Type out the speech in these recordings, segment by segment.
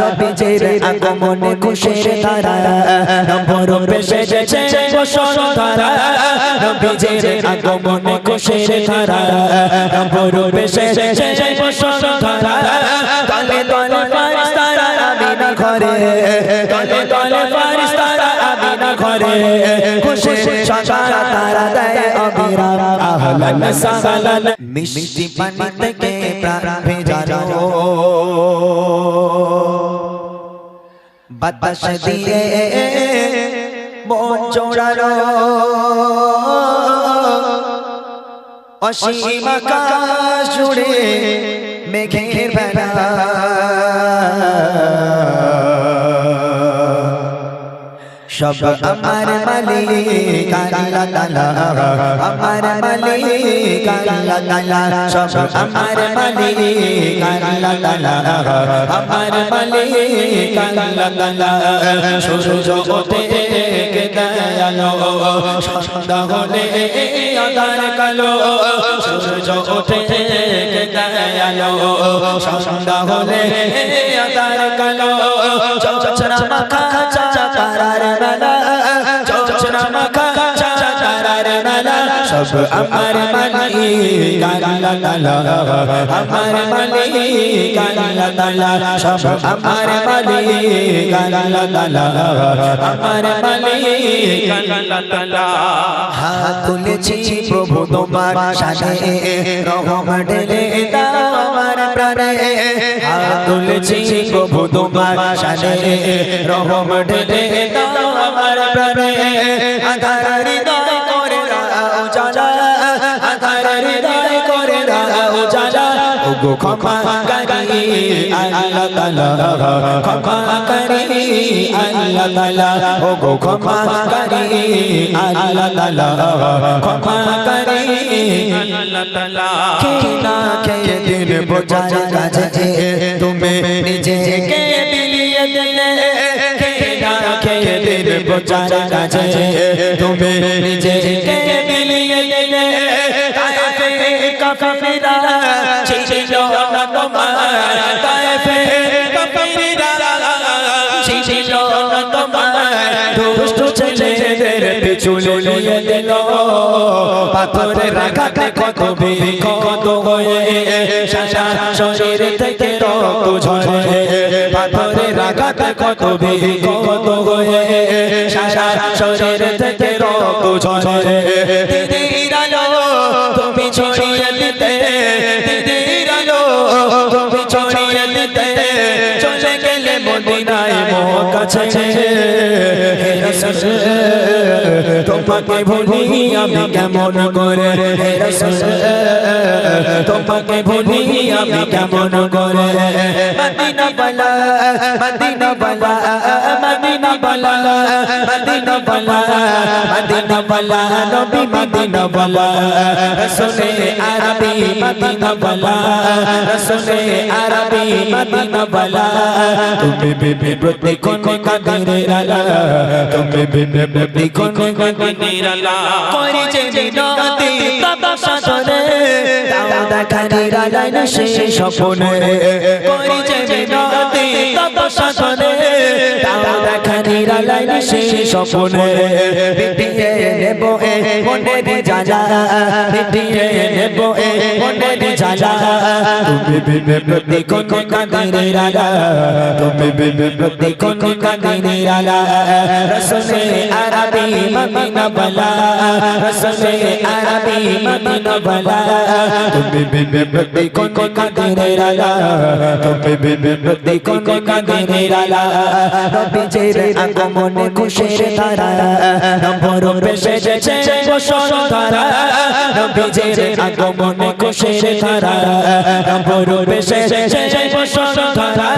নবীজির আগমনে খুশির ধারা। নম্বর পেশে যেছে বসন্তধারা নবীজির আগমনে খুশির ধারা। নম্বর পেশে যেছে বসন্তধারা তলে তলে ফারিস্তারা আমিনা ঘরে। তলে তলে ফারিস্তারা আমিনা ঘরে। খুশি সকাল তারা দেয় অবিরাম। আহলান সাহলান মিষ্টি পানি থেকে প্রাণ বাতাস দিয়ে মন জোড়ানো। অসীম আকাশ জুড়ে মেঘের বেলা সব আমার মালিক আল্লাহ তাআলা আমার মালিক আল্লাহ তাআলা সব আমার মালিক আল্লাহ তাআলা আমার মালিক আল্লাহ তাআলা সূর্য ওঠে কে দয়ালো সন্ধ্যা হলে আধার কালো। সূর্য ওঠে কে দয়ালো সন্ধ্যা হলে আধার কালো। চচরা মাখা সব আমার মালিক আল্লাহ তাআলা আমার মালিক আল্লাহ তাআলা সব আমার মালিক আল্লাহ তাআলা আমার মালিক আল্লাহ তাআলা হাত তুলেছি প্রভু তোমার সাথে, রহম ঢেলে দাও আমার প্রাণে। হাত তুলেছি প্রভু তোমার সাথে, রহম ঢেলে দাও আমার প্রাণে। আধার ওগো ক্ষমা করি আল্লাহ তাআলা ক্ষমা করি আল্লাহ তাআলা ওগো ক্ষমা করি আল্লাহ তাআলা ক্ষমা করি আল্লাহ তাআলা না খেয়ে দিন বোঝার কাছে তুমি নিজেকে বিলিয়ে দিলে। খেয়ে দিন বোঝার কাছে তুমি নিজেকে বিলিয়ে দিলে। না তোমার তাইফে কাফিরা ছিল না তোমার দুষ্ট ছেলেদের পিছু লিয়ে দিল পাথরের আঘাতে কত বিক্ষত হয়ে? সারা শরীর থেকে রক্ত ঝরে আঘাতে কত বিক্ষত হয়ে? শরীর থেকে রক্ত ঝরে কাছে তোমাকে ভুলি আমি কেমন করে? তোমাকে ভুলি আমি কেমন করে? মদিনা বালা মদিনা বালা মদিনা বালা মদিনা বালা মদিনা বালা নবী মদিনা বালা রাসূলে আরবি মদিনা বালা রাসূলে আরবি মদিনা বালা তুমি বিবি প্রতিক্ষণ কাদিরের আলা। তুমি বিবি প্রতিক্ষণ কাদিরের আলা। করি যে বিনতি না শেষ স্বপনে। করি যে বিনতি তব সাধনে দাও দেখানির আলাই না শেষ স্বপনে। বিটিয়ে নেব এ মনের জালা বিটিয়ে নেব এ মনের প্রতিক্ষণ কাদিরের আলা নবীজির আগমনে খুশির ধারা নম্বর পেশে যেছে বসন্তধারা নবীজির আগমনে খুশির ধারা নম্বর পেশে যেছে বসন্তধারা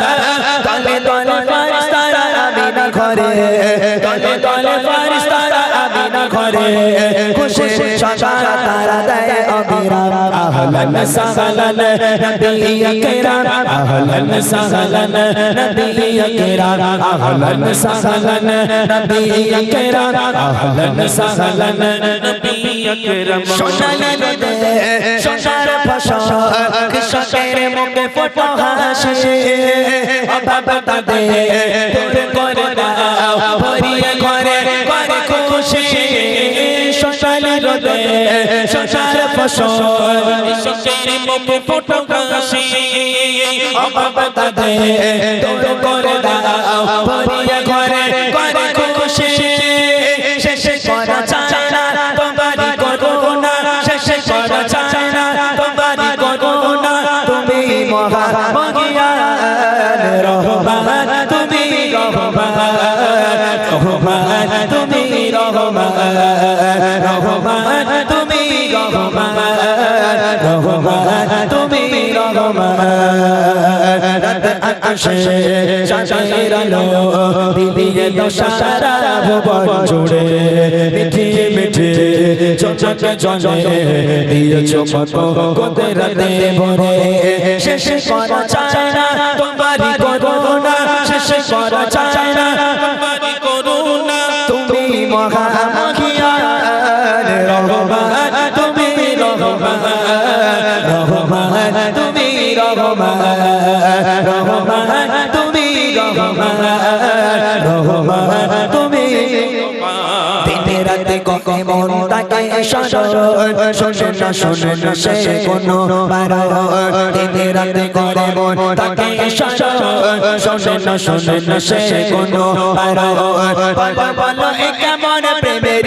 তলে তলে ফারিস্তারা আমিনা ঘরে তলে তলে ফারিস্তারা আমিনা ঘরে খুশি সকাল তারা দেয় অবিরাম আহলান সাহলান নবী আকরাম আহলান সাহলান নবী আকরাম আহলান সাহলান নবী আকরাম আহলান সাহলান নবী আকরাম সোনালি নদে সোনার ফসল, কৃষকের মুখে ফটো হাসে। অভাব তাদের দূর করে দাও, ভরিয়ে ঘরে করে খুশি। রোদে সোনার ফসল শোকের মুখে ফটো হাসি অভাব তাদের দূর করে দাও ভরিয়ে ঘরে করে খুশি। শেষে করা চায় না তোমারই করুণা শেষে করা চায় না তোমারই করুণা তুমি মহা মহিয়ান রহমান তুমি রহমান রহমান তুমি রহমান রহমান। রহমান তুমি রহমান। রাত আকাশে চাঁদের আলো বিলিয়ে দশারা ভুবন জুড়ে। মিঠে মিঠে চচকে চলে দিয়েছ কত কোতে রাতে ভরে। শেষ করা চায় না। দিনে কখন মন তাকে শোনে না শোনে না সে কোনো দিনে রাতে করে মন তাকে শোনে না শোনে না সে কোনো কেমন প্রেমের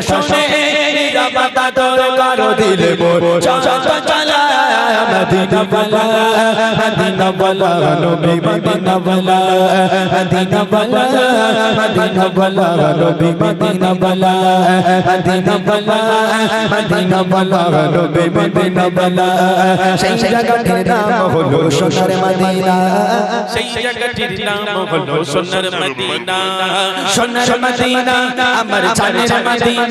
শুনে নীরব কাতর করো দিলে মোর চঞ্চল চলা মদিনা বলা মদিনা বলা, নবী মদিনা বলা মদিনা বলা মদিনা বলা, নবী মদিনা বলা মদিনা বলা মদিনা বলা, নবী মদিনা বলা। সেই জায়গাটির নাম সোনার মদিনা, আমার জানের মদিনা।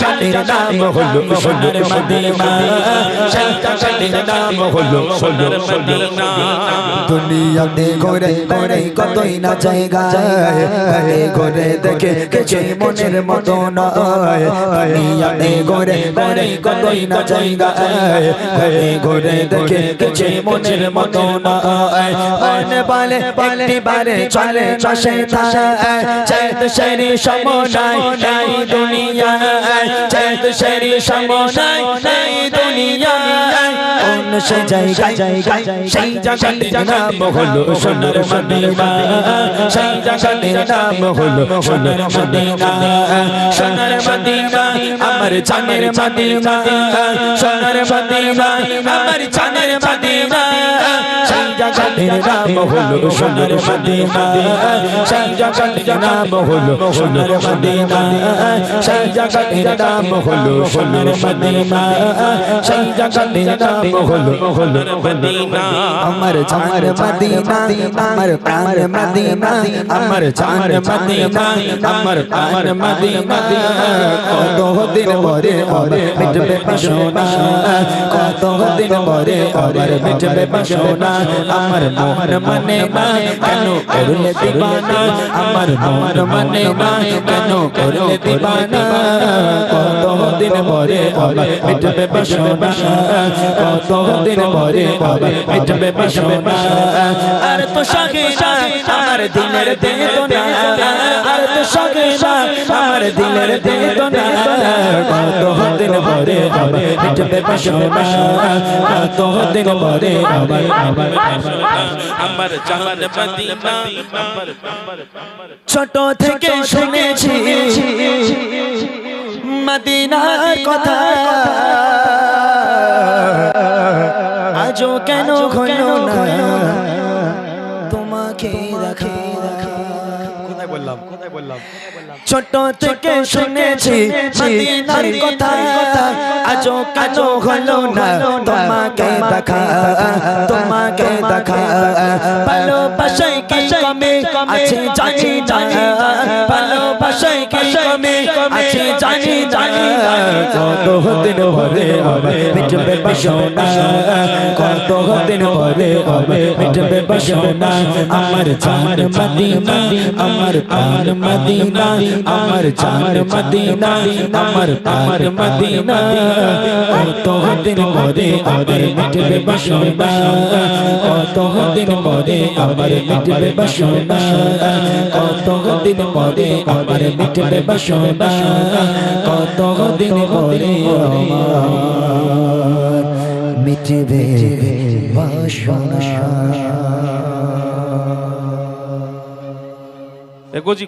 জায়গাটির নাম হলো সোনার মদিনা। জায়গাটির নাম হলো সোনার মদিনা। দুনিয়াতে ঘুরে ঘুরে কতই না জায়গা ঘরে ঘুরে দেখে কিছু মনের মতো নয়। দুনিয়াতে ঘুরে ঘুরে কতই না জায়গা ঘরে ঘুরে দেখে কিছু মনের মতো নয়। মনে বলে একটি বারে চলে চষে থাকে চেত শরী সমনাই নাই দুনিয়া চেত শরী সমনাই নাই দুনিয়া কোন সে জায়গায় জায়গায় সেই জায়গাটির নাম হলো সোনার মদিনা। সেই জায়গাটির নাম হলো সোনার মদিনা। সোনার মদিনা, আমার জানের মদিনা। সোনার মদিনা, আমার জানের মদিনা। জায়গাটির নাম হলো সোনার মদিনা। সেই জায়গাটির নাম হলো সোনার মদিনা। সেই জায়গাটির নাম হলো সোনার মদিনা। সেই জায়গাটির নাম হলো হলো মদিনা। আমার জান মদিনা আমার প্রাণ মদিনা আমার জান মদিনা আমার প্রাণ মদিনা। কত দিন পরে আবার মিটবে বাসনা কত দিন পরে আবার মিটবে বাসনা আমার মোহন মানে না কেন করলে দিবানা আমার মোহন মানে না কেন করলে দিবানা কত দিন পরে আবার মিটবে বাসনা কত দিন পরে আবার মিটবে বাসনা আর তো সখী আমার দিলের বেদনা আর তো সখী আমার দিলের বেদনা কত দিন পরে আবার মিটবে বাসনা কত দিন পরে আবার আবার আমার জাহান মদিনা। ছোট থেকে শুনেছি মদিনার কথা। আজও কেন ঘন না? তোমাকে দেখা। কোথায় বললাম কোথায় বললাম। ছোট থেকে শুনেছি মদিনার কথা আজও কেন হলো না? তোমাকে দেখা তোমাকে দেখা। ভালোবাসায় কি কমে? আছে জানি জানি ভালোবাসায় কি কমে? জানি জানি কত দিন ভরে হবে মিটবে বাসনা কত দিন ভরে হবে মিটবে বাসনা আমার জান মদিনা, আমার প্রাণ মদিনা, আমার জান মদিনা, আমার প্রাণ মদিনা। কত দিন ভরে হবে মিটবে বাসনা কত দিন ভরে আমার মিটবে বাসনা কত দিন পরে আমার মিটবে বাসনা কত দিন পরে আমার মিটবে বাসনা। এগোজি